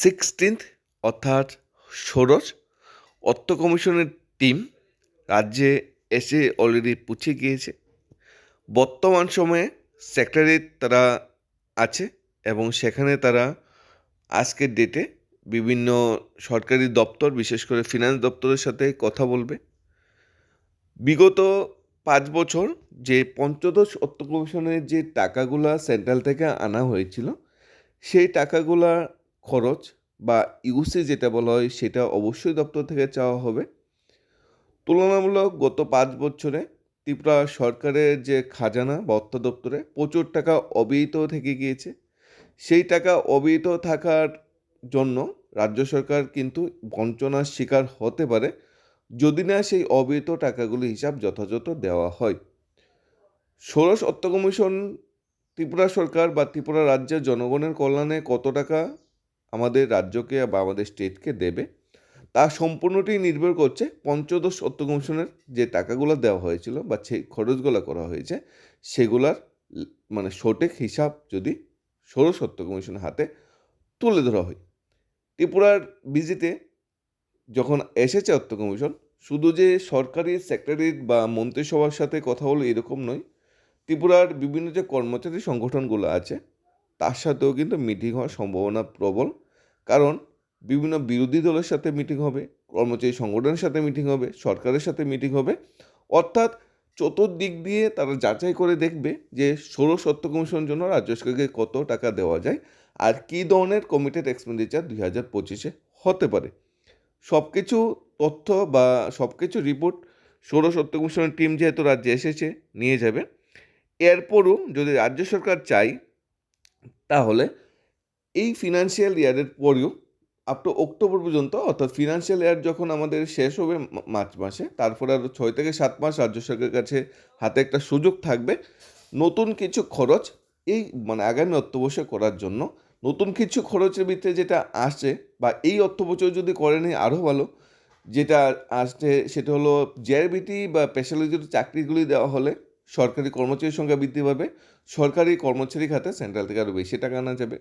Sixteenth অর্থাৎ ষোড়শ, অর্থ কমিশনের টিম রাজ্যে এসে অলরেডি পৌঁছে গিয়েছে। বর্তমান সময়ে সেক্রেটারি তারা আছে এবং সেখানে তারা আজকের ডেটে বিভিন্ন সরকারি দপ্তর, বিশেষ করে ফিনান্স দপ্তরের সাথে কথা বলবে। বিগত পাঁচ বছর যে পঞ্চদশ অর্থ কমিশনের যে টাকাগুলা সেন্ট্রাল থেকে আনা হয়েছিল, সেই টাকাগুলা খরচ বা ইউসি যেটা বলা হয় সেটা অবশ্যই দপ্তর থেকে চাওয়া হবে। তুলনামূলক গত পাঁচ বছরে ত্রিপুরা সরকারের যে খাজানা বা অর্থ দপ্তরে প্রচুর টাকা অব্যয়িত থেকে গিয়েছে। সেই টাকা অব্যয়িত থাকার জন্য রাজ্য সরকার কিন্তু বঞ্চনার শিকার হতে পারে যদি না সেই অব্যয়িত টাকাগুলি হিসাব যথাযথ দেওয়া হয়। ষোড়শ অর্থ কমিশন ত্রিপুরা সরকার বা ত্রিপুরা রাজ্যের জনগণের কল্যাণে কত টাকা আমাদের রাজ্যকে বা আমাদের স্টেটকে দেবে। তা সম্পূর্ণটি নির্ভর করছে পঞ্চদশ অর্থ কমিশনের যে টাকাগুলো দেওয়া হয়েছিল বা সেই খরচগুলো করা হয়েছে, সেগুলার মানে সঠিক হিসাব যদি ষোড়শ অর্থ কমিশনের হাতে তুলে ধরা হয়। ত্রিপুরার বিজিতে যখন এসেছে অর্থ কমিশন শুধু যে সরকারি, সেক্রেটারি বা মন্ত্রিসভার সাথে কথা হলো এরকম নয়, ত্রিপুরার বিভিন্ন যে কর্মচারী সংগঠনগুলো আছে তার সাথেও কিন্তু মিটিং হওয়ার সম্ভাবনা প্রবল। কারণ বিভিন্ন বিরোধী দলের সাথে মিটিং হবে, কর্মচারী সংগঠনের সাথে মিটিং হবে, সরকারের সাথে মিটিং হবে। অর্থাৎ চতুর্দিক দিয়ে তারা যাচাই করে দেখবে যে ষোড়শ অর্থ কমিশনের জন্য রাজ্য সরকারকে কত টাকা দেওয়া যায় আর কী ধরনের কমিটেড এক্সপেন্ডিচার দুই হাজার পঁচিশে হতে পারে। সব কিছু তথ্য বা সব কিছু রিপোর্ট ষোড়শ অর্থ কমিশনের টিম যেহেতু রাজ্যে এসেছে, নিয়ে যাবে। এরপরও যদি রাজ্য সরকার চায় তাহলে এই ফিনান্সিয়াল ইয়ারের পরেও আপ টু অক্টোবর পর্যন্ত, অর্থাৎ ফিনান্সিয়াল ইয়ার যখন আমাদের শেষ হবে মার্চ মাসে, তারপরে আরও ছয় থেকে সাত মাস রাজ্য সরকারের কাছে হাতে একটা সুযোগ থাকবে নতুন কিছু খরচ এই মানে আগামী অর্থবর্ষে করার জন্য। নতুন কিছু খরচের ভিতরে যেটা আসছে বা এই অর্থবছর যদি করেনি আরও ভালো। যেটা আসছে সেটা হলো জেআরবিটি বা স্পেশালিজড চাকরিগুলি দেওয়া হলে সরকারি কর্মচারীর সংখ্যা বৃদ্ধি পাবে, সরকারি কর্মচারী খাতে সেন্ট্রাল থেকে আরও বেশি টাকা আনা যাবে।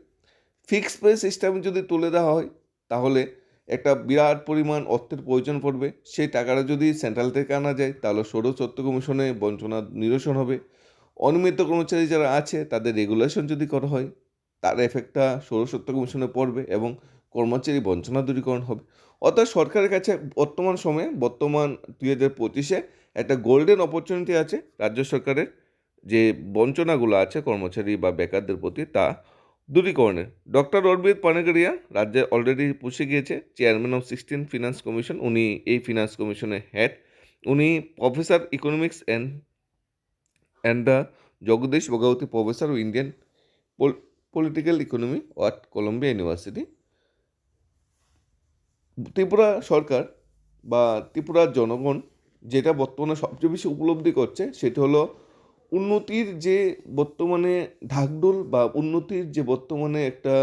ফিক্স পে সিস্টেম যদি তুলে দেওয়া হয়, তাহলে একটা বিরাট পরিমাণ অর্থের প্রয়োজন পড়বে। সেই টাকাটা যদি সেন্ট্রাল থেকে আনা যায়, তাহলে ষোড়শ অর্থ কমিশনে বঞ্চনা নিরসন হবে। অনিয়মিত কর্মচারী যারা আছে, তাদের রেগুলেশন যদি করা হয়, তার এফেক্টটা ষোড়শ অর্থ কমিশনে পড়বে এবং কর্মচারী বঞ্চনা দূরীকরণ হবে। অর্থাৎ সরকারের কাছে বর্তমান সময়ে, বর্তমান দুই হাজার পঁচিশে একটা গোল্ডেন অপরচুনিটি আছে রাজ্য সরকারের যে বঞ্চনাগুলো আছে কর্মচারী বা বেকারদের প্রতি তা দূরীকরণের। ডক্টর অরবিদ পানেগরিয়া রাজ্যে অলরেডি পুষে গিয়েছে chairman of sixteen finance commission উনি এই ফিনান্স কমিশনের হেড উনি professor economics and and the Jagdish Bhagwati professor of Indian political economy at Columbia University Tripura সরকার বা ত্রিপুরার জনগণ যেটা বর্তমানে সবচেয়ে বেশি উপলব্ধি করছে, সেটা হলো উন্নতির যে বর্তমানে ঢাকঢোল বা উন্নতির যে বর্তমানে একটা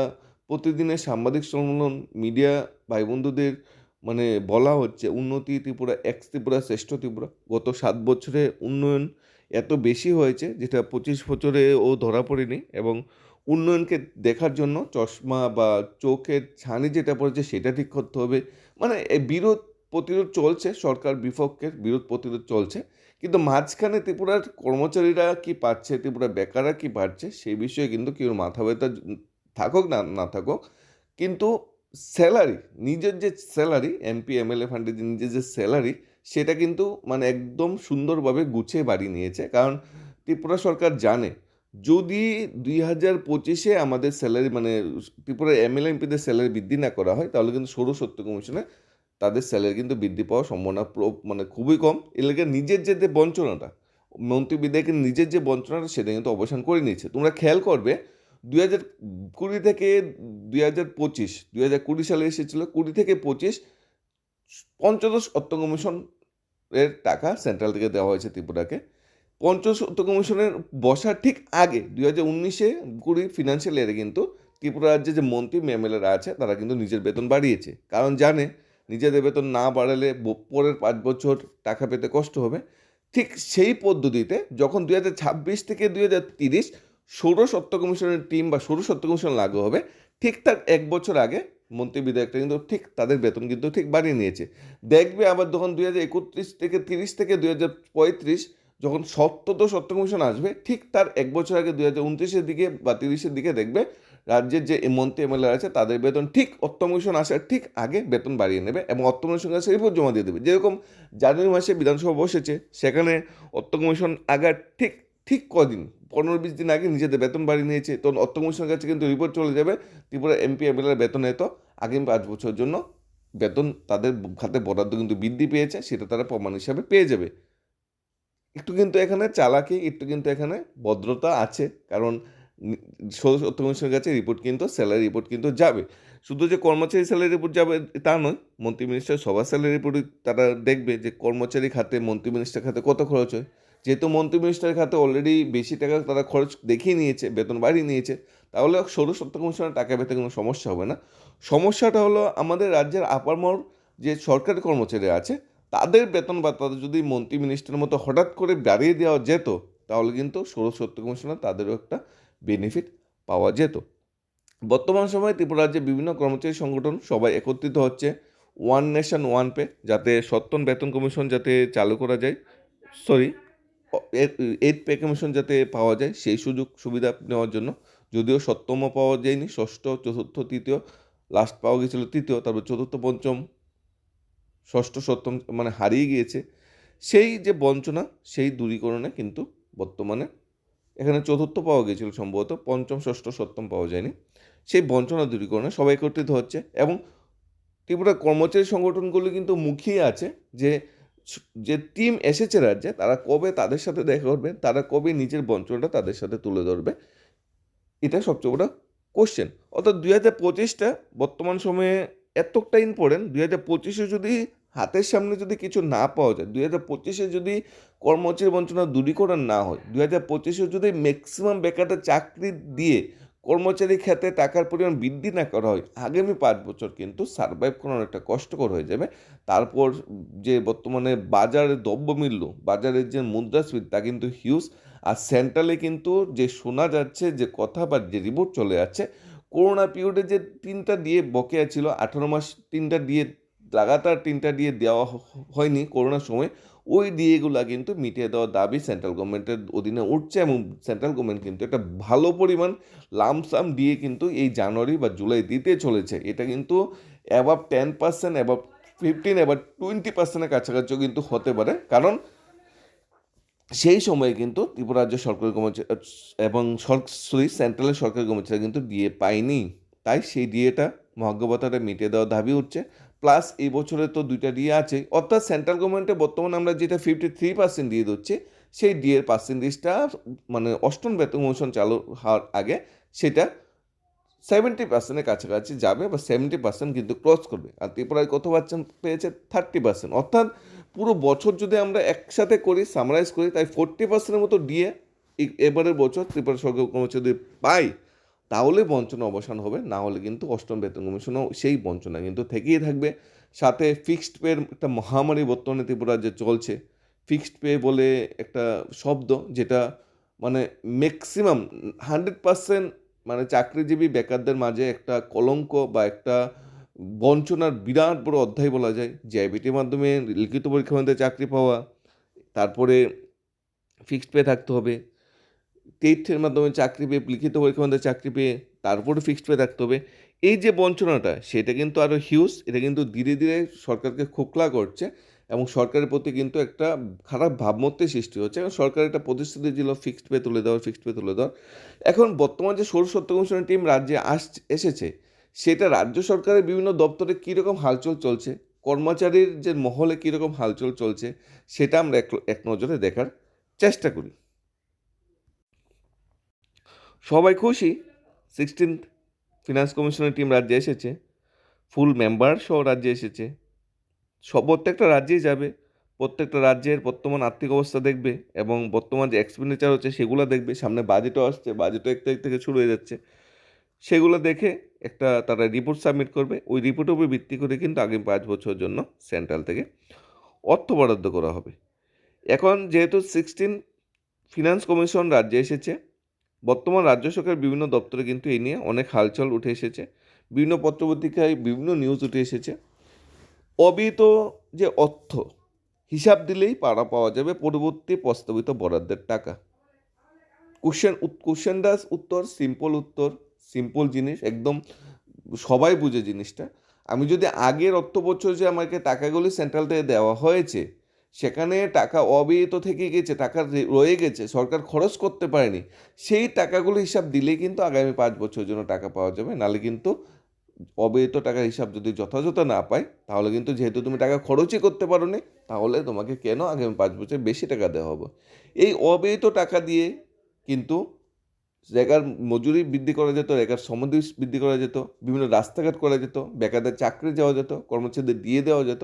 প্রতিদিনের সাংবাদিক সম্মেলন, মিডিয়া ভাই বন্ধুদের মানে বলা হচ্ছে উন্নতি ত্রিপুরা এক্স ত্রিপুরা, শ্রেষ্ঠ ত্রিপুরা। গত সাত বছরে উন্নয়ন এত বেশি হয়েছে, যেটা পঁচিশ বছরে ও ধরা পড়েনি এবং উন্নয়নকে দেখার জন্য চশমা বা চোখের ছানি যেটা পড়েছে, সেটা ঠিক করতে হবে। মানে বিরোধ প্রতিরোধ চলছে, সরকার বিপক্ষের বিরোধ প্রতিরোধ চলছে, কিন্তু মাঝখানে ত্রিপুরার কর্মচারীরা কি পাচ্ছে ত্রিপুরা বেকাররা কি পাচ্ছে সেই বিষয়ে কিন্তু কেউ মাথা ব্যথা থাকুক না না থাকুক, কিন্তু স্যালারি, নিজের যে স্যালারি, এমপি, এমএলএ ফান্ডে যে নিজের যে স্যালারি, সেটা কিন্তু মানে একদম সুন্দরভাবে গুছিয়ে বাড়ি নিয়েছে, কারণ ত্রিপুরা সরকার জানে, যদি দুই হাজার পঁচিশে আমাদের স্যালারি মানে ত্রিপুরার এমএলএ, এমপিদের স্যালারি বৃদ্ধি না করা হয়, তাহলে কিন্তু সত্য কমিশনে তাদের স্যালারি কিন্তু বৃদ্ধি পাওয়ার সম্ভাবনা মানে খুবই কম। এর লেগে নিজের যে বঞ্চনাটা মন্ত্রী বিধায়কের নিজের যে বঞ্চনাটা, সেটা কিন্তু অবসান করে নিয়েছে। তোমরা খেয়াল করবে, দুই হাজার কুড়ি থেকে দুই হাজার পঁচিশ, দুই হাজার কুড়ি সালে এসেছিল, কুড়ি থেকে পঁচিশ, পঞ্চদশ অর্থ কমিশন এর টাকা সেন্ট্রাল থেকে দেওয়া হয়েছে ত্রিপুরাকে। পঞ্চদশ অর্থ কমিশনের বসার ঠিক আগে, দুই হাজার উনিশে কুড়ি ফিনান্সিয়াল ইয়ারে কিন্তু ত্রিপুরা রাজ্যে যে মন্ত্রী এমএলএরা আছে, তারা কিন্তু নিজের বেতন বাড়িয়েছে। কারণ জানে নিজেদের বেতন না বাড়ালে পরের পাঁচ বছর টাকা পেতে কষ্ট হবে। ঠিক সেই পদ্ধতিতে যখন দুই হাজার ছাব্বিশ থেকে দুই হাজার তিরিশ অর্থ কমিশনের টিম বা অর্থ কমিশন লাগু হবে, ঠিক তার এক বছর আগে মন্ত্রী বিধায়করা কিন্তু ঠিক তাদের বেতন কিন্তু ঠিক বাড়িয়ে নিয়েছে। দেখবে আবার যখন দুই হাজার একত্রিশ থেকে তিরিশ থেকে দুই হাজার পঁয়ত্রিশ যখন সত্তর সত্য কমিশন আসবে, ঠিক তার এক বছর আগে দুই হাজার উনত্রিশের দিকে বা তিরিশের দিকে দেখবে রাজ্যের যে মন্ত্রী এমএলএ আছে, তাদের বেতন ঠিক অর্থ কমিশন আসার ঠিক আগে বেতন বাড়িয়ে নেবে এবং অর্থ কমিশন কাছে রিপোর্ট জমা দিয়ে দেবে। যেরকম জানুয়ারি মাসে বিধানসভা বসেছে, সেখানে অর্থ কমিশন ঠিক ঠিক কদিন? পনেরো বিশ দিন আগে নিজেদের বেতন বাড়িয়ে নিয়েছে। তখন অর্থ কমিশনের কাছে কিন্তু রিপোর্ট চলে যাবে। ত্রিপুরা এমপি এমএলএর বেতন এত আগামী পাঁচ বছরের জন্য বেতন তাদের খাতে বরাদ্দ কিন্তু বৃদ্ধি পেয়েছে, সেটা তারা প্রমাণ হিসাবে পেয়ে যাবে। একটু কিন্তু এখানে চালাকি, একটু কিন্তু এখানে ভদ্রতা আছে। কারণ অর্থ কমিশনের কাছে রিপোর্ট কিন্তু, স্যালারি রিপোর্ট কিন্তু যাবে। শুধু যে কর্মচারী স্যালারি রিপোর্ট যাবে তা নয়, মন্ত্রী মিনিস্টার সবার স্যালারি রিপোর্ট তারা দেখবে যে কর্মচারী খাতে, মন্ত্রী মিনিস্টার খাতে কত খরচ হয়। যেহেতু মন্ত্রী মিনিস্টারের খাতে অলরেডি বেশি টাকা তারা খরচ দেখিয়ে নিয়েছে, বেতন বাড়িয়ে নিয়েছে, তাহলে সৌর সত্য কমিশনের টাকা পেতে কোনো সমস্যা হবে না। সমস্যাটা হলো আমাদের রাজ্যের আপারমর যে সরকারি কর্মচারী আছে, তাদের বেতন বা তাদের যদি মন্ত্রী মিনিস্টারের মতো হঠাৎ করে বাড়িয়ে দেওয়া যেত, তাহলে কিন্তু সৌর সত্য কমিশনের তাদেরও একটা বেনিফিট পাওয়া যেত। বর্তমান সময়ে ত্রিপুরা রাজ্যে বিভিন্ন কর্মচারী সংগঠন সবাই একত্রিত হচ্ছে ওয়ান নেশন ওয়ান পে যাতে সত্তন বেতন কমিশন যাতে চালু করা যায় সরি এইট পে কমিশন যাতে পাওয়া যায় সেই সুযোগ সুবিধা নেওয়ার জন্য। যদিও সপ্তম পাওয়া যায়নি, ষষ্ঠ, চতুর্থ, তৃতীয় লাস্ট পাওয়া গিয়েছিল তৃতীয়, তারপর চতুর্থ, পঞ্চম, ষষ্ঠ, সপ্তম মানে হারিয়ে গিয়েছে। সেই যে বঞ্চনা, সেই দূরীকরণে কিন্তু বর্তমানে এখানে চতুর্থ পাওয়া গিয়েছিল সম্ভবত, পঞ্চম, ষষ্ঠ, সপ্তম পাওয়া যায়নি। সেই বঞ্চনা দূরীকরণে সবাই একত্রিত হচ্ছে এবং ত্রিপুরা কর্মচারী সংগঠনগুলি কিন্তু মুখিয়ে আছে যে যে টিম এসেছে রাজ্যে, তারা কবে তাদের সাথে দেখা করবে, তারা কবে নিজের বঞ্চনাটা তাদের সাথে তুলে ধরবে, এটা সবচেয়ে বড় কোশ্চেন অর্থাৎ দুই হাজার পঁচিশটা বর্তমান সময়ে এতটা ইম্পর্টেন্ট দুই হাজার পঁচিশে যদি হাতের সামনে যদি কিছু না পাওয়া যায়, দুই হাজার পঁচিশে যদি কর্মচারী বঞ্চনা দূরীকরণ না হয়, দুই হাজার পঁচিশে যদি ম্যাক্সিমাম বেকারদের চাকরি দিয়ে কর্মচারী খাতে টাকার পরিমাণ বৃদ্ধি না করা হয়, আগামী পাঁচ বছর কিন্তু সার্ভাইভ করা অনেকটা কষ্টকর হয়ে যাবে। তারপর যে বর্তমানে বাজারের দ্রব্যমূল্য বাজারের যে মুদ্রাস্ফীতি তা কিন্তু হিউজ আর সেন্ট্রালে কিন্তু যে শোনা যাচ্ছে, যে কথা বা যে রিপোর্ট চলে যাচ্ছে করোনা পিরিয়ডে যে তিনটা দিয়ে বকেয়া ছিল, আঠারো মাস তিনটা দিয়ে লাগাতার তিনটা দিয়ে দেওয়া হয়নি করোনার সময়, ওই ডিএগুলো কিন্তু মিটিয়ে দেওয়ার দাবি সেন্ট্রাল গভর্নমেন্টের অধীনে উঠছে এবং সেন্ট্রাল গভর্নমেন্ট কিন্তু একটা ভালো পরিমাণ লামসাম দিয়ে কিন্তু এই জানুয়ারি বা জুলাই দিতে চলেছে। এটা কিন্তু above ten percent above fifteen above twenty পার্সেন্টের কাছাকাছিও কিন্তু হতে পারে। কারণ সেই সময়ে কিন্তু ত্রিপুরা রাজ্য সরকারি কর্মচারী, এবং সরি সেন্ট্রালের সরকারি কর্মচারী কিন্তু ডিএ পায়নি। তাই সেই ডিএটা মহাজ্ঞভাতাটা মিটিয়ে দেওয়ার দাবি উঠছে। প্লাস এই বছরে তো দুইটা ডিএ আছে। অর্থাৎ সেন্ট্রাল গভর্নমেন্টে বর্তমানে আমরা যেটা ফিফটি থ্রি পার্সেন্ট দিয়ে দিচ্ছি, সেই ডিএর পার্সেন্টেজটা মানে অষ্টম বেতন কমিশন চালু হওয়ার আগে সেটা সেভেন্টি পার্সেন্টের কাছাকাছি যাবে বা সেভেন্টি পার্সেন্ট কিন্তু ক্রস করবে। আর ত্রিপুরায় কত পার্সেন্ট পেয়েছে? থার্টি পার্সেন্ট অর্থাৎ পুরো বছর যদি আমরা একসাথে করি সামারাইজ করি, তাই ফোরটি পার্সেন্টের মতো ডিএ এবারের বছর ত্রিপুরা সরকার কর্মচারী পাই তাহলে বঞ্চনা অবসান হবে, না হলে কিন্তু অষ্টম বেতন কমিশনও সেই বঞ্চনা। কিন্তু থেকেই থাকবে, সাথে ফিক্সড পের একটা মহামারী বর্তমানে ত্রিপুরা যে চলছে। ফিক্সড পে বলে একটা শব্দ যেটা মানে ম্যাক্সিমাম হান্ড্রেড পার্সেন্ট মানে চাকরিজীবী বেকারদের মাঝে একটা কলঙ্ক বা একটা বঞ্চনার বিরাট বড় অধ্যায় বলা যায়। জেআইবিটির মাধ্যমে লিখিত পরীক্ষার মধ্যে চাকরি পাওয়া, তারপরে ফিক্সড পে থাকতে হবে। টেটের মাধ্যমে চাকরি পেয়ে, লিখিত পরীক্ষার মধ্যে চাকরি পেয়ে তারপরে ফিক্সড পেয়ে থাকতে হবে। এই যে বঞ্চনাটা, সেটা কিন্তু আরও হিউজ এটা কিন্তু ধীরে ধীরে সরকারকে খোকলা করছে এবং সরকারের প্রতি কিন্তু একটা খারাপ ভাবমূর্তি সৃষ্টি হচ্ছে। এবং সরকার একটা প্রতিশ্রুতি ছিল ফিক্সড পে তুলে দেওয়ার ফিক্সড পে তুলে দেওয়ার এখন বর্তমান যে সৌর সত্য কমিশনের টিম রাজ্যে আস, এসেছে, সেটা রাজ্য সরকারের বিভিন্ন দপ্তরে কীরকম হালচল চলছে, কর্মচারীর যে মহলে কীরকম হালচল চলছে, সেটা আমরা এক নজরে দেখার চেষ্টা করি। সবাই খুশি। সিক্সটিন ফিনান্স কমিশনের টিম রাজ্যে এসেছে। ফুল মেম্বার সহ রাজ্যে এসেছে। সব প্রত্যেকটা রাজ্যেই যাবে। প্রত্যেকটা রাজ্যের বর্তমান আর্থিক অবস্থা দেখবে এবং বর্তমান যে এক্সপেন্ডিচার হচ্ছে সেগুলো দেখবে। সামনে বাজেটও আসছে বাজেটও এক তারিখ থেকে শুরু হয়ে যাচ্ছে। সেগুলো দেখে একটা তারা রিপোর্ট সাবমিট করবে। ওই রিপোর্টের উপর ভিত্তি করে কিন্তু আগামী পাঁচ বছরের জন্য সেন্ট্রাল থেকে অর্থ বরাদ্দ করা হবে। এখন যেহেতু সিক্সটিন ফিনান্স কমিশন রাজ্যে এসেছে বর্তমান রাজ্য সরকারের বিভিন্ন দপ্তরে কিন্তু এই নিয়ে অনেক হালচল উঠে এসেছে। বিভিন্ন পত্রপত্রিকায় বিভিন্ন নিউজ উঠে এসেছে। অবিহিত যে অর্থ, হিসাব দিলেই পাড়া পাওয়া যাবে পরবর্তী প্রস্তাবিত বরাদ্দের টাকা। কোশ্চেন কোশ্চেনটার উত্তর সিম্পল উত্তর সিম্পল জিনিস, একদম সবাই বুঝে জিনিসটা। আমি যদি আগের অর্থ বছর যে আমাকে টাকাগুলি সেন্ট্রাল থেকে দেওয়া হয়েছে সেখানে টাকা অবিহিত থেকে গেছে, টাকা রয়ে গেছে, সরকার খরচ করতে পারেনি, সেই টাকাগুলো হিসাব দিলেই কিন্তু আগামী পাঁচ বছরের জন্য টাকা পাওয়া যাবে, নাহলে কিন্তু অবিহিত টাকার হিসাব যদি যথাযথ না পাই তাহলে কিন্তু যেহেতু তুমি টাকা খরচই করতে পারো নি তাহলে তোমাকে কেন আগামী পাঁচ বছর বেশি টাকা দেওয়া হবে? এই অবিহিত টাকা দিয়ে কিন্তু রেগার মজুরি বৃদ্ধি করা যেত, রেগার সমাধি বৃদ্ধি করা যেত, বিভিন্ন রাস্তাঘাট করা যেত, বেকারদের চাকরি যাওয়া যেত, কর্মচারীদের দিয়ে দেওয়া যেত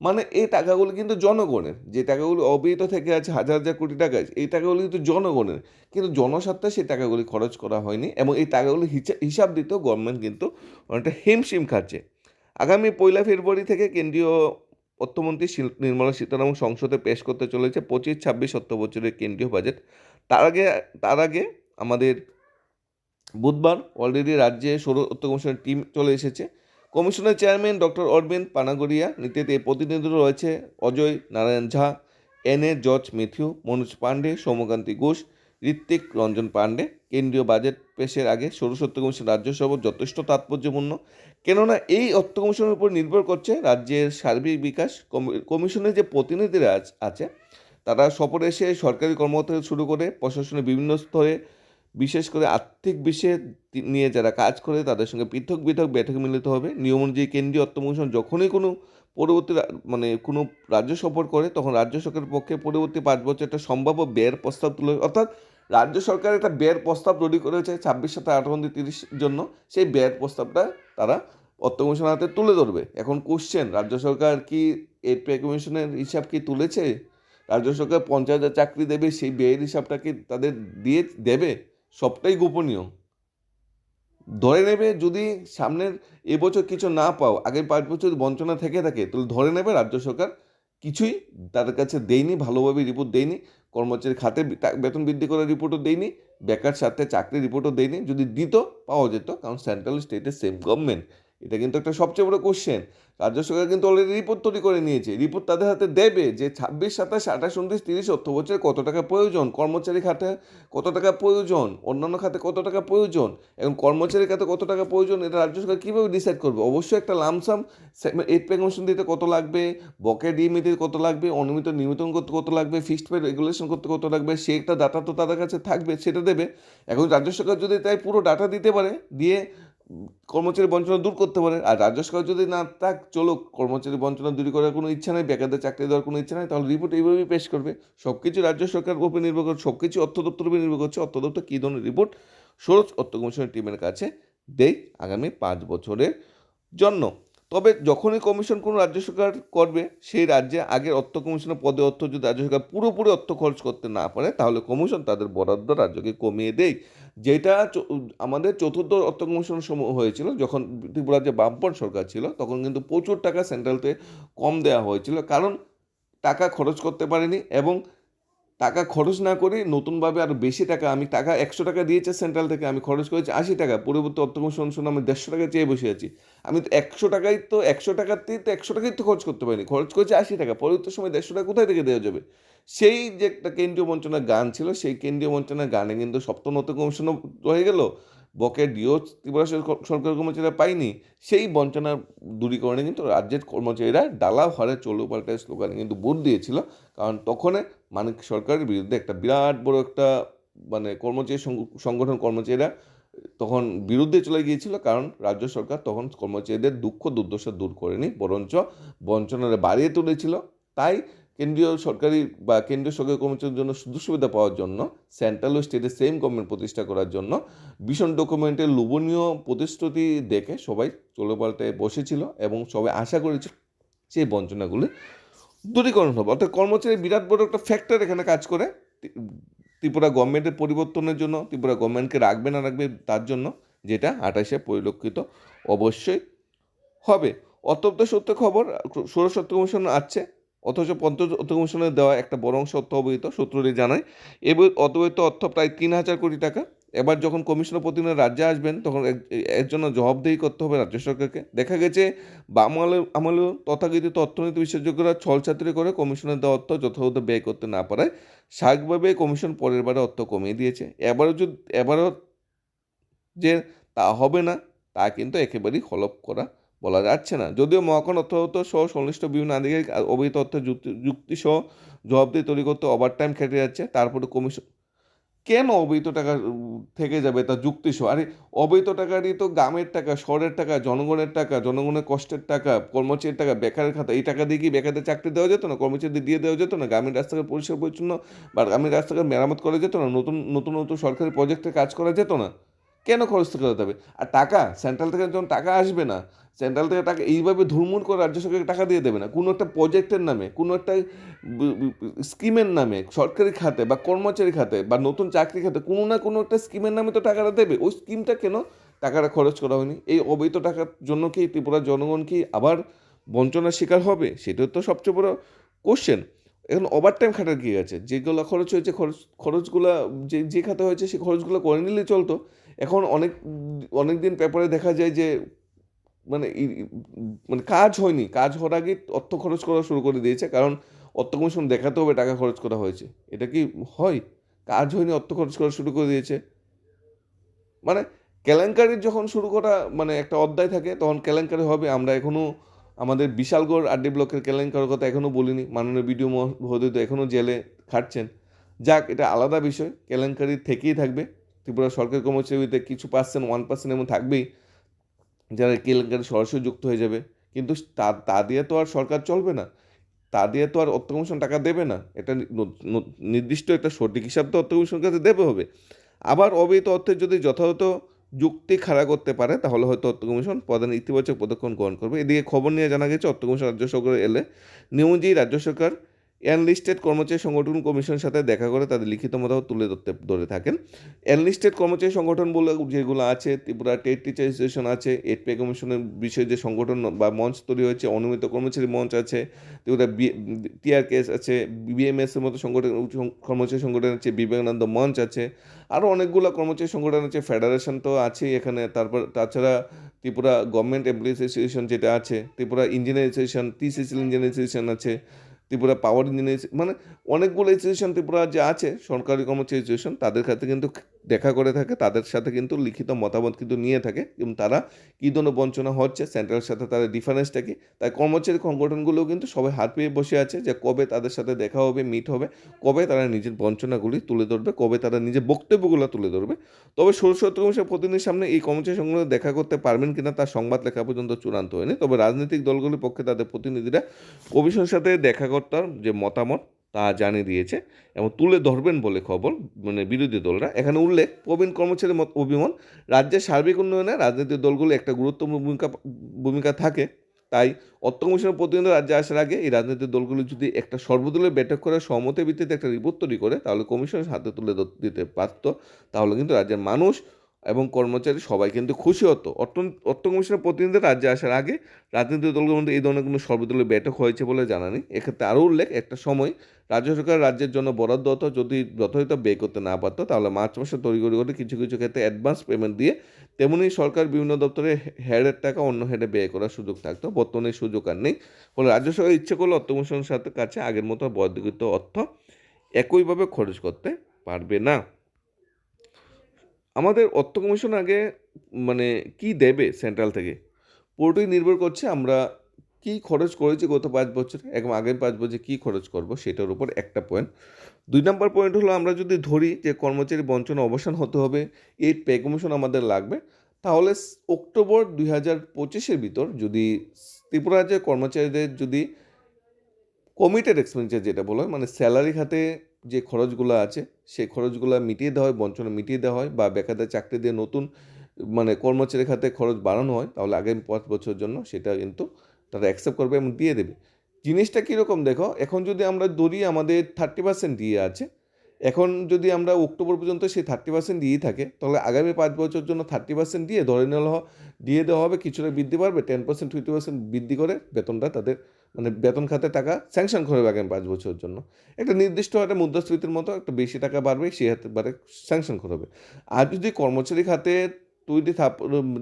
মানে এই টাকাগুলো কিন্তু জনগণের। যে টাকাগুলো অবিহিত থেকে আছে, হাজার হাজার কোটি টাকা আছে, এই টাকাগুলো কিন্তু জনগণের। কিন্তু জনস্বার্থে সেই টাকাগুলি খরচ করা হয়নি এবং এই টাকাগুলি হিসা- হিসাব দিতেও গভর্নমেন্ট কিন্তু অনেকটা হিমশিম খাচ্ছে। আগামী পয়লা ফেব্রুয়ারি থেকে কেন্দ্রীয় অর্থমন্ত্রী নির্মলা সীতারামন সংসদে পেশ করতে চলেছে পঁচিশ, ছাব্বিশ অর্থ বছরের কেন্দ্রীয় বাজেট তার আগে তার আগে আমাদের বুধবার অলরেডি রাজ্যে সৌর অর্থ কমিশনের টিম চলে এসেছে। কমিশনের চেয়ারম্যান ডক্টর অরবিন্দ পানাগড়িয়া নীতিতে প্রতিনিধি রয়েছে অজয় নারায়ণ ঝা এন এ জর্জ মেথিউ মনোজ পাণ্ডে সৌম্যকান্তি ঘোষ, ঋত্বিক রঞ্জন পাণ্ডে কেন্দ্রীয় বাজেট পেশের আগে অর্থ কমিশন রাজ্য সভা যথেষ্ট তাৎপর্যপূর্ণ। কেননা এই অর্থ কমিশনের উপর নির্ভর করছে রাজ্যের সার্বিক বিকাশ। কমিশনের যে প্রতিনিধিরা আছে, তারা সফরে এসে সরকারি কর্মকর্তা শুরু করে প্রশাসনের বিভিন্ন স্তরে বিশেষ করে আর্থিক বিষয়ে নিয়ে যারা কাজ করে তাদের সঙ্গে পৃথক পৃথক বৈঠকে মিলিত হবে। নিয়ম অনুযায়ী কেন্দ্রীয় অর্থ কমিশন যখনই কোনো পরবর্তী মানে কোনো রাজ্য সফর করে তখন রাজ্য সরকারের পক্ষে পরবর্তী পাঁচ বছর একটা সম্ভাব্য ব্যয়ের প্রস্তাব তুলে অর্থাৎ রাজ্য সরকার একটা ব্যয়ের প্রস্তাব তৈরি করেছে ছাব্বিশ সাথে আঠারো তিরিশ জন্য। সেই ব্যয়ের প্রস্তাবটা তারা অর্থ কমিশনের হাতে তুলে ধরবে। এখন কোশ্চেন রাজ্য সরকার কি এই পে কমিশনের হিসাব কি তুলেছে? রাজ্য সরকার হাজার চাকরি দেবে, সেই ব্যয়ের হিসাবটা কি তাদের দিয়ে, দেবে? সবটাই গোপনীয়। ধরে নেবে যদি সামনের এবছর কিছু না পাও, আগের পাঁচ বছর বঞ্চনা থেকে থাকে, তাহলে ধরে নেবে রাজ্য সরকার কিছুই তাদের কাছে দেয়নি, ভালোভাবে রিপোর্ট দেয়নি, কর্মচারীর খাতে বেতন বৃদ্ধি করার রিপোর্টও দেয়নি, বেকার সাথে চাকরির রিপোর্টও দেয়নি, যদি দিত পাওয়া যেত, কারণ সেন্ট্রাল স্টেটের সেম গভর্নমেন্ট এটা কিন্তু একটা সবচেয়ে বড় কোশ্চেন রাজ্য সরকার কিন্তু অলরেডি রিপোর্ট তৈরি করে নিয়েছে। রিপোর্ট তাদের হাতে দেবে যে ছাব্বিশ, সাতাশ, আঠাশ, উনত্রিশ, তিরিশ অর্থ বছরে কত টাকা প্রয়োজন? কর্মচারী খাতে কত টাকা প্রয়োজন? অন্যান্য খাতে কত টাকা প্রয়োজন? এবং কর্মচারী খাতে কত টাকা প্রয়োজন? এটা রাজ্য সরকার কীভাবে ডিসাইড করবে? অবশ্যই একটা লামসাম এইট পে দিতে কত লাগবে? বকে ডিএমই দিতে কত লাগবে? অনিয়মিত নিয়মিতন করতে কত লাগবে? ফিক্সড পে রেগুলেশন করতে কত লাগবে? সে একটা ডাটা তো তাদের কাছে থাকবে, সেটা দেবে। এখন রাজ্য সরকার যদি তাই পুরো ডাটা দিতে পারে, দিয়ে কর্মচারী বঞ্চনা দূর করতে পারে। আর রাজ্য সরকার যদি না থাক চলো কর্মচারী বঞ্চনা দূর করার কোনো ইচ্ছা নেই, বেকারদের চাকরি দেওয়ার কোনো ইচ্ছা নেই, তাহলে রিপোর্ট এইভাবেই পেশ করবে। সব কিছু রাজ্য সরকার উপর নির্ভর করে সব কিছু অর্থ দপ্তর উপর নির্ভর করছে। অর্থ দপ্তর কী ধরনের রিপোর্ট সরোজ অর্থ কমিশনের টিমের কাছে দেয় আগামী পাঁচ বছরের জন্য। তবে যখনই কমিশন কোনো রাজ্য সরকার করবে, সেই রাজ্যে আগের অর্থ কমিশনের পদে অর্থ যদি রাজ্য সরকার পুরোপুরি অর্থ খরচ করতে না পারে, তাহলে কমিশন তাদের বরাদ্দ রাজ্যকে কমিয়ে দেয় যেটা আমাদের চতুর্থ অর্থ কমিশন সময় হয়েছিল, যখন ত্রিপুরা যে বামপন্থ সরকার ছিল, তখন কিন্তু প্রচুর টাকা সেন্ট্রালতে কম দেওয়া হয়েছিল, কারণ টাকা খরচ করতে পারেনি এবং টাকা খরচ না করে নতুনভাবে আরও বেশি টাকা, আমি টাকা একশো টাকা দিয়েছে সেন্ট্রাল থেকে, আমি খরচ করেছি আশি টাকা পরবর্তী অর্থ কমিশন শুনে আমি দেড়শো টাকা চেয়ে বসে আছি। আমি তো একশো টাকাই তো, একশো টাকাতেই তো একশো টাকাই তো খরচ করতে পারিনি, খরচ করেছি আশি টাকা, পরবর্তী সময় দেড়শো টাকা কোথায় থেকে দেওয়া যাবে? সেই যে একটা কেন্দ্রীয় মন্ত্রণার গান ছিল, সেই কেন্দ্রীয় মন্ত্রণার গানে কিন্তু সপ্তম অর্থ কমিশনও হয়ে গেল। বকের ডিও ত্রিপুরা সরকার- কর্মচারীরা পায়নি। সেই বঞ্চনার দূরীকরণে কিন্তু রাজ্যের কর্মচারীরা ডালা হারে চলো পাল্টায় স্লোগানে কিন্তু ভোট দিয়েছিল। কারণ তখনে মানিক সরকারের বিরুদ্ধে একটা বিরাট বড় একটা মানে কর্মচারী সংগ- সংগঠন কর্মচারীরা তখন বিরুদ্ধে চলে গিয়েছিল কারণ রাজ্য সরকার তখন কর্মচারীদের দুঃখ, দুর্দশা দূর করেনি, বরঞ্চ বঞ্চনারে বাড়িয়ে তুলেছিল। তাই কেন্দ্রীয় সরকারি বা কেন্দ্রীয় সরকারি কর্মচারীর জন্য সুযোগ সুবিধা পাওয়ার জন্য, সেন্ট্রাল ও স্টেটের সেম গভর্নমেন্ট প্রতিষ্ঠা করার জন্য ভীষণ ডকুমেন্টের লোভনীয় প্রতিশ্রুতি দেখে সবাই চলে পাল্টে বসেছিল এবং সবাই আশা করেছিল সেই বঞ্চনাগুলি দূরীকরণ হবে অর্থাৎ কর্মচারী বিরাট বড় একটা ফ্যাক্টর এখানে কাজ করে। ত্রিপুরা গভর্নমেন্টের পরিবর্তনের জন্য, ত্রিপুরা গভর্নমেন্টকে রাখবে না রাখবে তার জন্য, যেটা আঠাশে পরিলক্ষিত অবশ্যই হবে। অত্যন্ত সত্য খবর ষোড়শ সত্য কমিশন আছে, অথচ পঞ্চদশ অর্থ কমিশনের দেওয়া একটা বড় অংশ অর্থ অবহিত, সূত্রটি জানায়। এবং অবহিত অর্থ প্রায় তিন হাজার কোটি টাকা। এবার যখন কমিশনের প্রতিনিধি রাজ্যে আসবেন, তখন এর- জন্য জবাবদেহি করতে হবে রাজ্য সরকারকে। দেখা গেছে, বাম আমলে আমলেও তথাকথিত অর্থনীতি বিশেষজ্ঞরা ছলছাত্রি করে কমিশনের দেওয়া অর্থ যথাযথ ব্যয় করতে না পারায় স্বাভাবিকভাবে কমিশন পরের বারে অর্থ কমিয়ে দিয়েছে। এবারও যদি, এবারও যে তা হবে না, তা কিন্তু একেবারেই হলপ করা বলা যাচ্ছে না। যদিও মহাকরণ অর্থগত সহ সংশ্লিষ্ট বিভিন্ন আধিকারিক অবৈধ অর্থ যুক্তি যুক্তি সহ জবাবদিহি তৈরি করতে ওভারটাইম খেটে যাচ্ছে, তারপরে কমিশন কেন অবৈধ টাকা থেকে যাবে তা যুক্তি সহ? আরে, অবৈধ টাকারই তো গ্রামের টাকা, শহরের টাকা, জনগণের টাকা, জনগণের কষ্টের টাকা, কর্মচারীর টাকা, বেকারের খাতা, এই টাকা দিয়ে কি বেকারদের চাকরি দেওয়া যেত না? কর্মচারীদের দিয়ে দেওয়া যেত না? গ্রামীণ রাস্তাঘাট পরিষ্কার পরিচ্ছন্ন বা গ্রামীণ রাস্তাঘাট মেরামত করা যেত না? নতুন নতুন নতুন সরকারি প্রজেক্টে কাজ করা যেত না? কেন খরচ করতে হবে? আর টাকা সেন্ট্রাল থেকে যখন টাকা আসবে না সেন্ট্রাল থেকে টাকা এইভাবে ধুরমুর করে রাজ্য সরকারকে টাকা দিয়ে দেবে না। কোনো একটা প্রজেক্টের নামে, কোনো একটা স্কিমের নামে, সরকারি খাতে বা কর্মচারী খাতে বা নতুন চাকরি খাতে কোনো না কোনো একটা স্কিমের নামে তো টাকাটা দেবে। ওই স্কিমটা কেন টাকাটা খরচ করা হয়নি? এই অবৈধ টাকার জন্য কি ত্রিপুরার জনগণ কি আবার বঞ্চনার শিকার হবে? সেটা তো সবচেয়ে বড় কোশ্চেন এখন ওভার টাইম খাটার কী আছে? যেগুলো খরচ হয়েছে খরচ, খরচগুলো যে যে খাতে হয়েছে সেই খরচগুলো করে নিলে চলতো। এখন অনেক অনেক দিন পেপারে দেখা যায় যে মানে মানে কাজ হয়নি। কাজ হওয়ার আগে অর্থ খরচ করা শুরু করে দিয়েছে, কারণ অর্থ কমিশন দেখাতে হবে টাকা খরচ করা হয়েছে। এটা কি হয়? কাজ হয়নি, অর্থ খরচ করা শুরু করে দিয়েছে। মানে কেলেঙ্কারির যখন শুরু করা মানে একটা অধ্যায় থাকে, তখন কেলেঙ্কারি হবে। আমরা এখনও আমাদের বিশালগড় আড্ডি ব্লকের কেলেঙ্কারির কথা এখনও বলিনি। মাননীয় বিডিও মহোদয় তো এখনও জেলে খাটছেন। যাক, এটা আলাদা বিষয়। কেলেঙ্কারি থেকেই থাকবে। ত্রিপুরা সরকারি কর্মচারীতে কিছু পার্সেন্ট ওয়ান পার্সেন্ট এমন থাকবেই, যারা কেলেঙ্কারি সরাসরি যুক্ত হয়ে যাবে। কিন্তু তা তা দিয়ে তো আর সরকার চলবে না। তা দিয়ে তো আর অর্থ কমিশন টাকা দেবে না। এটা নির্দিষ্ট একটা সঠিক হিসাব তো অর্থ কমিশন কাছে দেবে হবে। আবার অবৈধ অর্থের যদি যথাযথ যুক্তি খাড়া করতে পারে, তাহলে হয়তো অর্থ কমিশন প্রধান ইতিবাচক পদক্ষেপ গ্রহণ করবে। এদিকে খবর নিয়ে জানা গেছে অর্থ কমিশন রাজ্য সরকার এলে নিয়মজী রাজ্য সরকার এনলিস্টেড কর্মচারী সংগঠন কমিশনের সাথে দেখা করে তাদের লিখিত মতামত তুলে ধরতে, ধরে থাকেন। এনলিস্টেড কর্মচারী সংগঠন বলে যেগুলো আছে, ত্রিপুরা টেট টিচার অ্যাসোসিয়েশন আছে এড পে কমিশনের বিষয়ে যে সংগঠন বা মঞ্চ তৈরি হয়েছে অনুমিত কর্মচারী মঞ্চ আছে, ত্রিপুরা টিআরকেএস আছে বিএমএস এর মতো সংগঠন কর্মচারী সংগঠন আছে, বিবেকানন্দ মঞ্চ আছে, আরও অনেকগুলো কর্মচারী সংগঠন আছে, ফেডারেশন তো আছেই এখানে, তারপর তাছাড়া ত্রিপুরা গভর্নমেন্ট এমপ্লয়িজ অ্যাসোসিয়েশন যেটা আছে, Tripura engineer association TCCL engineer association আছে ত্রিপুরা পাওয়ার ইঞ্জিনিয়ার মানে অনেকগুলো ইনস্টিটিউশন ত্রিপুরা যে আছে, সরকারি কর্মচারী ইনস্টিটিউশন তাদের ক্ষেত্রে কিন্তু দেখা করে থাকে, তাদের সাথে কিন্তু লিখিত মতামত কিন্তু নিয়ে থাকে এবং তারা কী ধরনের বঞ্চনা হচ্ছে সেন্ট্রালের সাথে তাদের ডিফারেন্সটা কি? তাই কর্মচারী সংগঠনগুলোও কিন্তু সবাই হাত পেয়ে বসে আছে যে কবে তাদের সাথে দেখা হবে মিট হবে, কবে তারা নিজের বঞ্চনাগুলি তুলে ধরবে, কবে তারা নিজের বক্তব্যগুলো তুলে ধরবে। তবে ষোড়শত কমিশনের প্রতিনিধির সামনে এই কর্মচারী সংগঠন দেখা করতে পারবেন কিনা তার সংবাদ লেখা পর্যন্ত চূড়ান্ত হয়নি। তবে রাজনৈতিক দলগুলির পক্ষে তাদের প্রতিনিধিরা কমিশনের সাথে দেখা করার যে মতামত তা জানিয়ে দিয়েছে এবং তুলে ধরবেন বলে খবর মানে বিরোধী দলরা। এখানে উল্লেখ, প্রবীণ কর্মচারীর মত অভিমত, রাজ্যের সার্বিক উন্নয়নে রাজনৈতিক দলগুলো একটা গুরুত্বপূর্ণ ভূমিকা ভূমিকা থাকে। তাই অর্থ কমিশনের প্রতিনিধি রাজ্যে আসার আগে এই রাজনৈতিক দলগুলো যদি একটা সর্বদলীয় বৈঠক করে সহমতের ভিত্তিতে একটা রিপোর্ট তৈরি করে, তাহলে কমিশনের হাতে তুলে দিতে পারতো। তাহলে কিন্তু রাজ্যের মানুষ এবং কর্মচারী সবাই কিন্তু খুশি হতো। অর্থ অর্থ কমিশনের প্রতিনিধি রাজ্যে আসার আগে রাজনৈতিক দলগুলোর মধ্যে এই ধরনের কোনো সর্বদলীয় বৈঠক হয়েছে বলে জানা নেই। এক্ষেত্রে আরও উল্লেখ, একটা সময় রাজ্য সরকার রাজ্যের জন্য বরাদ্দ হতো যদি যথাযথ ব্যয় করতে না পারতো, তাহলে মার্চ মাসে তৈরি করে কিছু কিছু ক্ষেত্রে অ্যাডভান্স পেমেন্ট দিয়ে তেমনি সরকার বিভিন্ন দপ্তরে হেডের টাকা অন্য হেডে ব্যয় করার সুযোগ থাকতো। বর্তমানে সুযোগ আর নেই। ফলে রাজ্য সরকার ইচ্ছে করলে অর্থ কমিশনের সাথে কাছে আগের মতো বরাদ্দকৃত অর্থ একইভাবে খরচ করতে পারবে না। আমাদের অর্থ কমিশন আগে মানে কি দেবে সেন্ট্রাল থেকে? পুরোটাই নির্ভর করছে আমরা কি খরচ করেছি গত পাঁচ বছরে এবং আগের পাঁচ বছরে কী খরচ করব সেটার উপর একটা পয়েন্ট দুই নম্বর পয়েন্ট হলো আমরা যদি ধরি যে কর্মচারী বঞ্চনা অবসান হতে হবে এই পে কমিশন আমাদের লাগবে, তাহলে অক্টোবর দুই হাজার পঁচিশের ভিতর যদি ত্রিপুরা রাজ্যের কর্মচারীদের যদি কমিটেড এক্সপেন্ডিচার যেটা বলা হয় মানে স্যালারি খাতে যে খরচগুলো আছে, সেই খরচগুলো মিটিয়ে দেওয়া হয়, বঞ্চনা মিটিয়ে দেওয়া হয় বা বেকারদের চাকরি দিয়ে নতুন মানে কর্মচারী খাতে খরচ বাড়ানো হয়, তাহলে আগামী পাঁচ বছরের জন্য সেটা কিন্তু তারা অ্যাকসেপ্ট করবে এবং দিয়ে দেবে। জিনিসটা কীরকম দেখো, এখন যদি আমরা ধরি আমাদের থার্টি পার্সেন্ট দিয়ে আছে, এখন যদি আমরা অক্টোবর পর্যন্ত সেই থার্টি পার্সেন্ট দিয়েই থাকে, তাহলে আগামী পাঁচ বছর জন্য থার্টি পার্সেন্ট দিয়ে ধরে নেওয়া দিয়ে দেওয়া হবে, কিছুটা বৃদ্ধি পারবে টেন পার্সেন্ট ফিফটি পার্সেন্ট বৃদ্ধি করে বেতনটা তাদের মানে বেতন খাতে টাকা স্যাংশন করবে আগামী পাঁচ বছরের জন্য। একটা নির্দিষ্ট একটা মুদ্রাস্ফীতির মতো একটা বেশি টাকা বাড়বে, সেই হাতে বারে স্যাংশন করবে আর যদি কর্মচারী খাতে টোয়েন্টি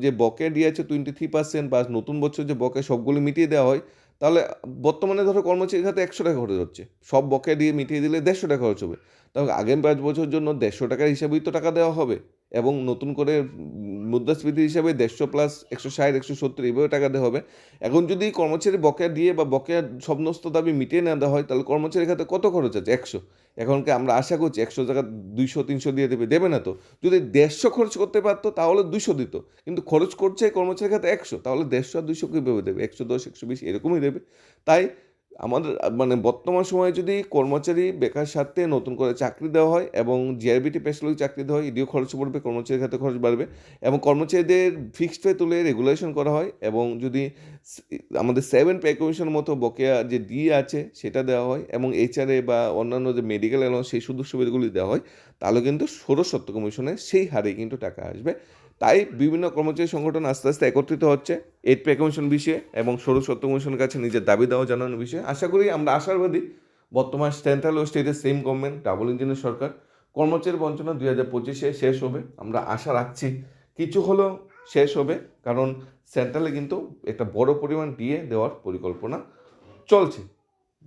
যে বকে দিয়েছে টোয়েন্টি থ্রি পার্সেন্ট বা নতুন বছর যে বকে সবগুলো মিটিয়ে দেওয়া হয়, তাহলে বর্তমানে ধরো কর্মচারী খাতে একশো টাকা খরচ হচ্ছে। সব বকে দিয়ে মিটিয়ে দিলে দেড়শো টাকা খরচ হবে। তাহলে আগামী পাঁচ বছরের জন্য দেড়শো টাকার হিসাবেই তো টাকা দেওয়া হবে। এবং নতুন করে মুদ্রাস্ফীতি হিসাবে দেড়শো প্লাস একশো ষাট, একশো সত্তর এইভাবে টাকা দেওয়া হবে। এখন যদি কর্মচারী বকেয়া দিয়ে বা বকেয়া সমস্ত দাবি মিটিয়ে না দেওয়া হয়, তাহলে কর্মচারীর খাতে কত খরচ আছে? একশো। এখনকে আমরা আশা করছি একশো জায়গা দুইশো, তিনশো দিয়ে দেবে? দেবে না তো। যদি দেড়শো খরচ করতে পারতো, তাহলে দুশো দিত। কিন্তু খরচ করছে কর্মচারীর খাতে একশো, তাহলে দেড়শো আর দুশো কীভাবে দেবে? একশো দশ, একশো বিশ এরকমই দেবে। তাই আমাদের মানে বর্তমান সময়ে যদি কর্মচারী বেকার স্বার্থে নতুন করে চাকরি দেওয়া হয় এবং জিআরবিটি পেশালয় চাকরি দেওয়া হয় এটিও খরচ পড়বে, কর্মচারীর খাতে খরচ বাড়বে এবং কর্মচারীদের ফিক্সড পে তুলে রেগুলেশন করা হয় এবং যদি আমাদের সেভেন পে কমিশন মতো বকেয়া যে ডি আছে সেটা দেওয়া হয় এবং এইচআরএ বা অন্যান্য যে মেডিকেল অ্যালাউন্স সেই সুযোগ সুবিধাগুলি দেওয়া হয়, তাহলে কিন্তু ষোড়শ সত্য কমিশনে সেই হারে কিন্তু টাকা আসবে। তাই বিভিন্ন কর্মচারী সংগঠন আস্তে আস্তে একত্রিত হচ্ছে। এইট পে কমিশন বিষয়ে এবং ষোড়শত্ব কমিশনের কাছে নিজের দাবি দেওয়া জানানোর বিষয়ে। আশা করি আমরা আশাবাদী, বর্তমান সেন্ট্রাল ও স্টেটের সেম গভর্নমেন্ট ডাবল ইঞ্জিনের সরকার, কর্মচারী বঞ্চনা দুই হাজার পঁচিশে শেষ হবে। আমরা আশা রাখছি কিছু হলেও শেষ হবে, কারণ সেন্ট্রালে কিন্তু একটা বড় পরিমাণ দিয়ে দেওয়ার পরিকল্পনা চলছে।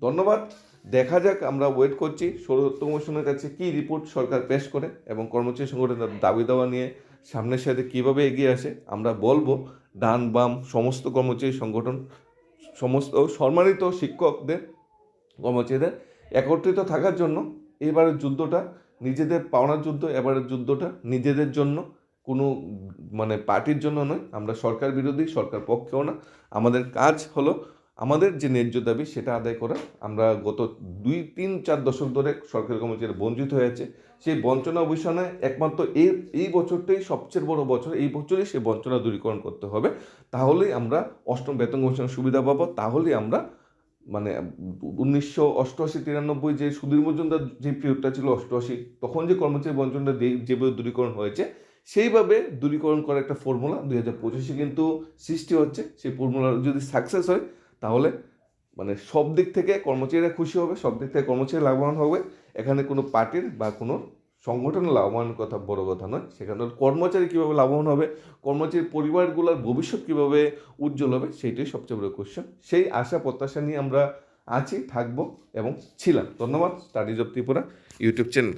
ধন্যবাদ। দেখা যাক আমরা ওয়েট করছি। সৌরদত্ত কমিশনের কাছে কী রিপোর্ট সরকার পেশ করে এবং কর্মচারী সংগঠনের দাবি দেওয়া নিয়ে সামনের সাথে কীভাবে এগিয়ে আসে, আমরা বলব, ডান বাম সমস্ত কর্মচারী সংগঠন, সমস্ত সম্মানিত শিক্ষকদের, কর্মচারীদের একত্রিত থাকার জন্য, এবারের যুদ্ধটা নিজেদের পাওনার যুদ্ধ, এবারের যুদ্ধটা নিজেদের জন্য, কোনো মানে পার্টির জন্য নয়, আমরা সরকার বিরোধী, সরকার পক্ষেও না, আমাদের কাজ হলো আমাদের যে ন্যায্য দাবি সেটা আদায় করা আমরা গত দুই, তিন, চার দশক ধরে সরকারি কর্মচারী বঞ্চিত হয়েছে সেই বঞ্চনা অভিশনে একমাত্র এই এই বছরটাই সবচেয়ে বড় বছর, এই বছরই সেই বঞ্চনা দূরীকরণ করতে হবে। তাহলেই আমরা অষ্টম বেতন কমিশনের সুবিধা পাবো, তাহলেই আমরা মানে উনিশশো অষ্টআশি তিরানব্বই যে সুধীর মজুমদার যে পিরিয়ডটা ছিল অষ্টআশি, তখন যে কর্মচারী বঞ্চনটা যেভাবে দূরীকরণ হয়েছে, সেইভাবে দূরীকরণ করার একটা ফর্মুলা দুই হাজার পঁচিশে কিন্তু সৃষ্টি হচ্ছে। সেই ফর্মুলা যদি সাকসেস হয় তাহলে মানে সব দিক থেকে কর্মচারীরা খুশি হবে, সব দিক থেকে কর্মচারী লাভবান হবে। এখানে কোনো পার্টির বা কোনো সংগঠনের লাভবানের কথা বড় কথা নয়। সেখানে কর্মচারী কীভাবে লাভবান হবে, কর্মচারীর পরিবারগুলোর ভবিষ্যৎ কীভাবে উজ্জ্বল হবে, সেইটাই সবচেয়ে বড় কোশ্চেন সেই আশা প্রত্যাশা নিয়ে আমরা আছি, থাকব এবং ছিলাম। ধন্যবাদ। Studies of Tripura YouTube channel